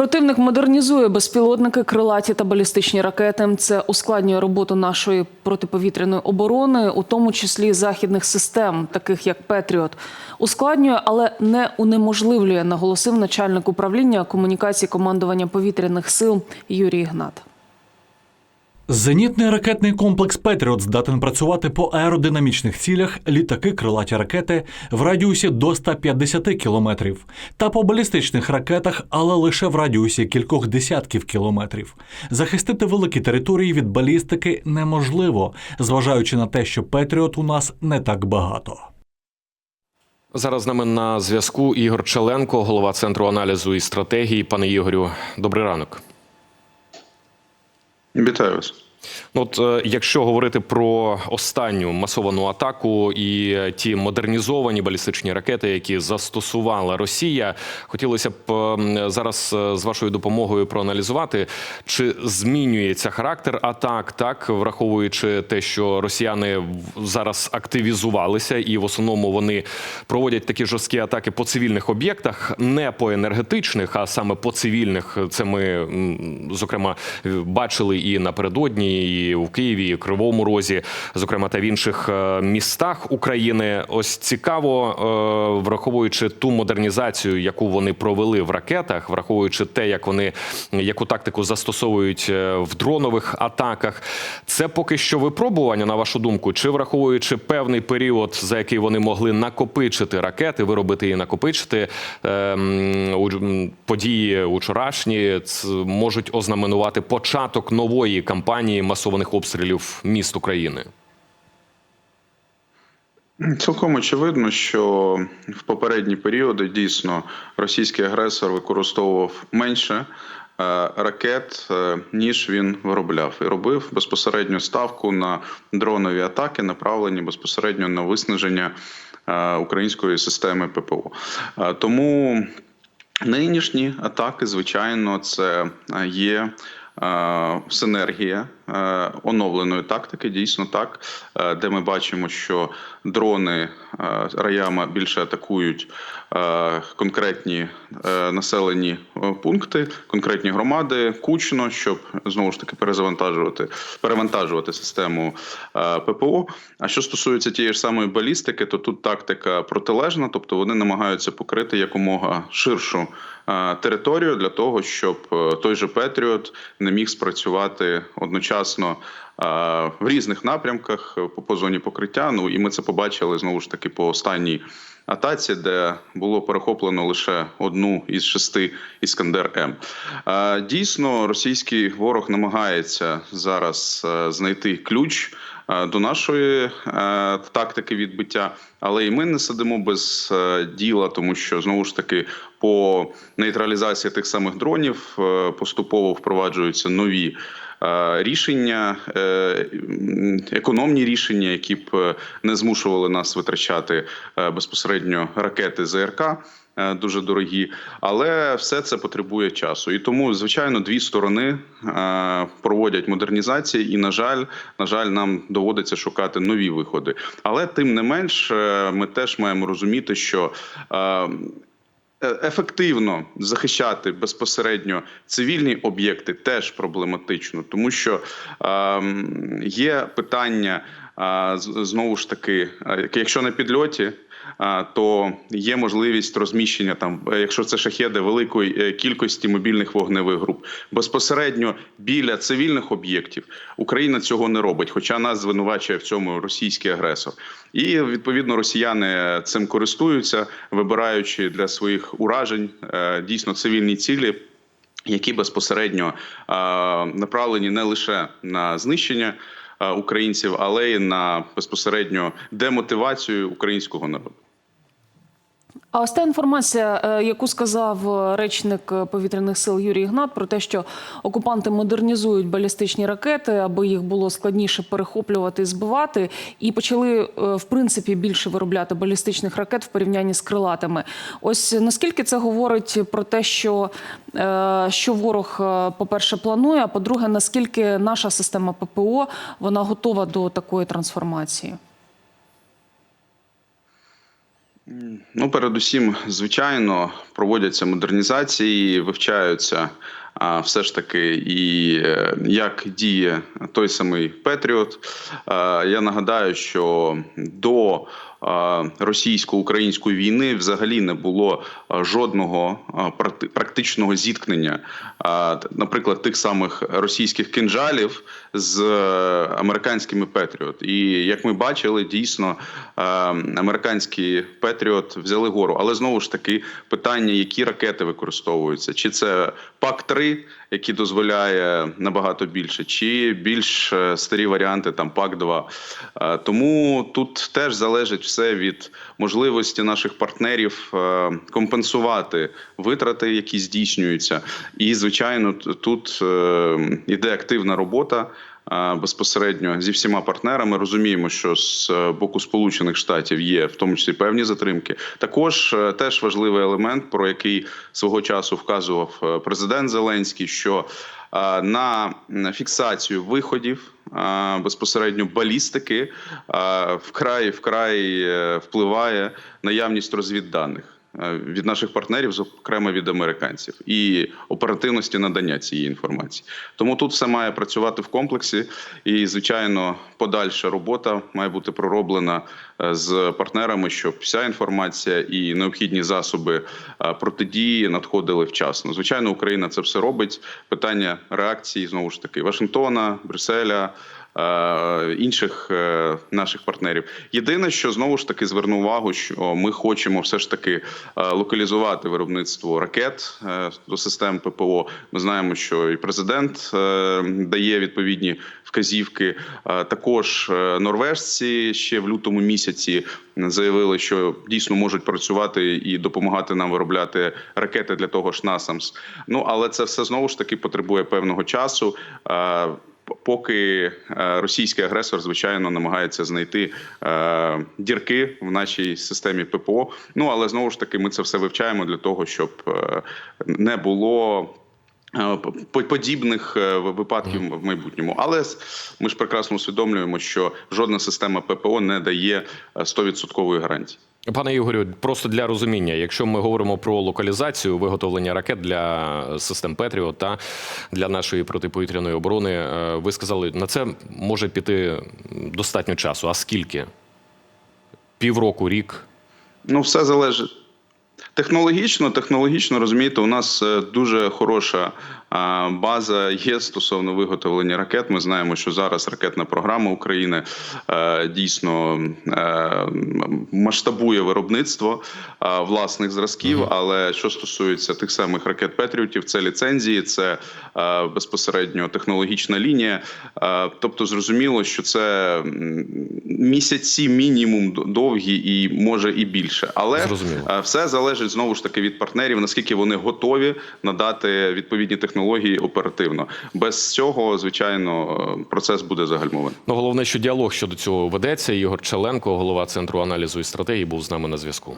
Противник модернізує безпілотники, крилаті та балістичні ракети. Це ускладнює роботу нашої протиповітряної оборони, у тому числі західних систем, таких як Петріот. Ускладнює, але не унеможливлює, наголосив начальник управління комунікації командування повітряних сил Юрій Ігнат. Зенітний ракетний комплекс Петріот здатен працювати по аеродинамічних цілях, літаки, крилаті ракети в радіусі до 150 кілометрів, та по балістичних ракетах, але лише в радіусі кількох десятків кілометрів. Захистити великі території від балістики неможливо, зважаючи на те, що Петріот у нас не так багато. Зараз з нами на зв'язку Ігор Челенко, голова центру аналізу і стратегії. Пане Ігорю, добрий ранок. invitados От е, якщо говорити про останню масовану атаку і е, ті модернізовані балістичні ракети, які застосувала Росія, хотілося б е, зараз з вашою допомогою проаналізувати, чи змінюється характер атак, так враховуючи те, що росіяни зараз активізувалися, і в основному вони проводять такі жорсткі атаки по цивільних об'єктах, не по енергетичних, а саме по цивільних. Це ми зокрема бачили і напередодні, і в Києві, і Кривому Розі, зокрема та в інших е, містах України. Ось цікаво, е, враховуючи ту модернізацію, яку вони провели в ракетах, враховуючи те, як вони яку тактику застосовують е, в дронових атаках. Це поки що випробування, на вашу думку, чи враховуючи певний період, за який вони могли накопичити ракети, виробити і накопичити ем, у- події учорашні можуть ознаменувати початок нової кампанії масованих обстрілів міст України. Цілком очевидно, що в попередні періоди дійсно російський агресор використовував менше е, ракет, е, ніж він виробляв, і робив безпосередньо ставку на дронові атаки, направлені безпосередньо на виснаження е, української системи ППО. Тому нинішні атаки, звичайно, це є. Е, Синергія е, оновленої тактики, дійсно так, е, де ми бачимо, що дрони Раяма більше атакують конкретні населені пункти, конкретні громади, кучно, щоб знову ж таки перезавантажувати, перевантажувати систему ППО. А що стосується тієї ж самої балістики, то тут тактика протилежна, тобто вони намагаються покрити якомога ширшу територію для того, щоб той же Петріот не міг спрацювати одночасно е, в різних напрямках е, по, зоні покриття. Ну і ми це побачили знову ж таки по останній атаці, де було перехоплено лише одну із шести іскандер М. Е, Дійсно, російський ворог намагається зараз знайти ключ. Е, До нашої е, тактики відбиття, але і ми не сидимо без е, діла, тому що знову ж таки по нейтралізації тих самих дронів поступово впроваджуються нові рішення, е, економні рішення, які б е, не змушували нас витрачати е, безпосередньо ракети ЗРК. е, Дуже дорогі, але все це потребує часу, і тому, звичайно, дві сторони е, проводять модернізації, і на жаль, на жаль, нам доводиться шукати нові виходи. Але тим не менш, е, ми теж маємо розуміти, що е, Е, ефективно захищати безпосередньо цивільні об'єкти теж проблематично, тому що ем, є питання е, знову ж таки, е, якщо на підльоті. е, То є можливість розміщення там, е, якщо це шахеди великої е, кількості мобільних вогневих груп безпосередньо біля цивільних об'єктів. Україна цього не робить, хоча нас звинувачує в цьому російський агресор. І відповідно росіяни цим користуються, вибираючи для своїх уражень е, дійсно цивільні цілі. Які безпосередньо е, направлені не лише на знищення е, українців, але й на безпосередньо демотивацію українського народу. А ось та інформація, е, яку сказав е, речник е, повітряних сил Юрій Ігнат, про те, що окупанти модернізують балістичні ракети, аби їх було складніше перехоплювати і збивати, і почали в принципі більше виробляти балістичних ракет в порівнянні з крилатими. Ось наскільки це говорить про те, що, що ворог, по-перше, планує, а по-друге, наскільки наша система ППО вона готова до такої трансформації? Ну, передусім, звичайно, проводяться модернізації, вивчаються все ж таки і е, як діє той самий Петріот. Я нагадаю, що до російсько-української війни взагалі не було жодного практи- практичного зіткнення, наприклад, тих самих російських кинжалів з е, американськими Петріот. І як ми бачили, дійсно американські Петріот взяли гору. Але знову ж таки питання, які ракети використовуються, чи це пак 3 який дозволяє набагато більше, чи більш е, старі варіанти, там пак 2 Е, Тому тут теж залежить все від можливості наших партнерів е, компенсувати витрати, які здійснюються. І звичайно, тут е, іде активна робота. е, Безпосередньо зі всіма партнерами розуміємо, що з боку Сполучених Штатів є в тому числі певні затримки. Також теж важливий елемент, про який свого часу вказував президент Зеленський, що на фіксацію виходів безпосередньо балістики вкрай вкрай е, впливає наявність розвідданих від наших партнерів, зокрема від американців, і оперативності надання цієї інформації. Тому тут все має працювати в комплексі, і звичайно, подальша робота має бути пророблена е, з партнерами, щоб вся інформація і необхідні засоби е, протидії надходили вчасно. Звичайно, Україна це все робить. Питання реакції знову ж таки Вашингтона, Брюсселя. Е, Інших е, наших партнерів. Єдине, що знову ж таки зверну увагу, що ми хочемо все ж таки е, локалізувати виробництво ракет до систем ППО. Ми знаємо, що і президент дає відповідні вказівки. Також норвежці ще в лютому місяці заявили, що дійсно можуть працювати і допомагати нам виробляти ракети для того ж НАСАМС. Ну але це все знову ж таки потребує певного часу. Поки е, російський агресор, звичайно, намагається знайти е, дірки в нашій системі ППО. Ну але знову ж таки, ми це все вивчаємо для того, щоб е, не було. по- Подібних випадків в майбутньому, але ми ж прекрасно усвідомлюємо, що жодна система ППО не дає е, 100% гарантії. Пане Ігорю, просто для розуміння, якщо ми говоримо про локалізацію виготовлення ракет для систем Петріот та для нашої протиповітряної оборони, е, ви сказали, на це може піти достатньо часу. А скільки? Півроку, рік? Ну, все залежить. Технологічно, технологічно розумієте, у нас е, дуже хороша база є стосовно виготовлення ракет. Ми знаємо, що зараз ракетна програма України е, дійсно е, масштабує виробництво власних зразків. Але що стосується тих самих ракет Петріотів, це ліцензії, це безпосередньо технологічна лінія. Тобто, зрозуміло, що це місяці мінімум довгі і може і більше. Але Зрозуміло. Все залежить знову ж таки від партнерів, наскільки вони готові надати відповідні технології оперативно. Без цього, звичайно, процес буде загальмований. Ну, головне, що діалог щодо цього ведеться. Ігор Челенко, голова центру аналізу і стратегії, був з нами на зв'язку.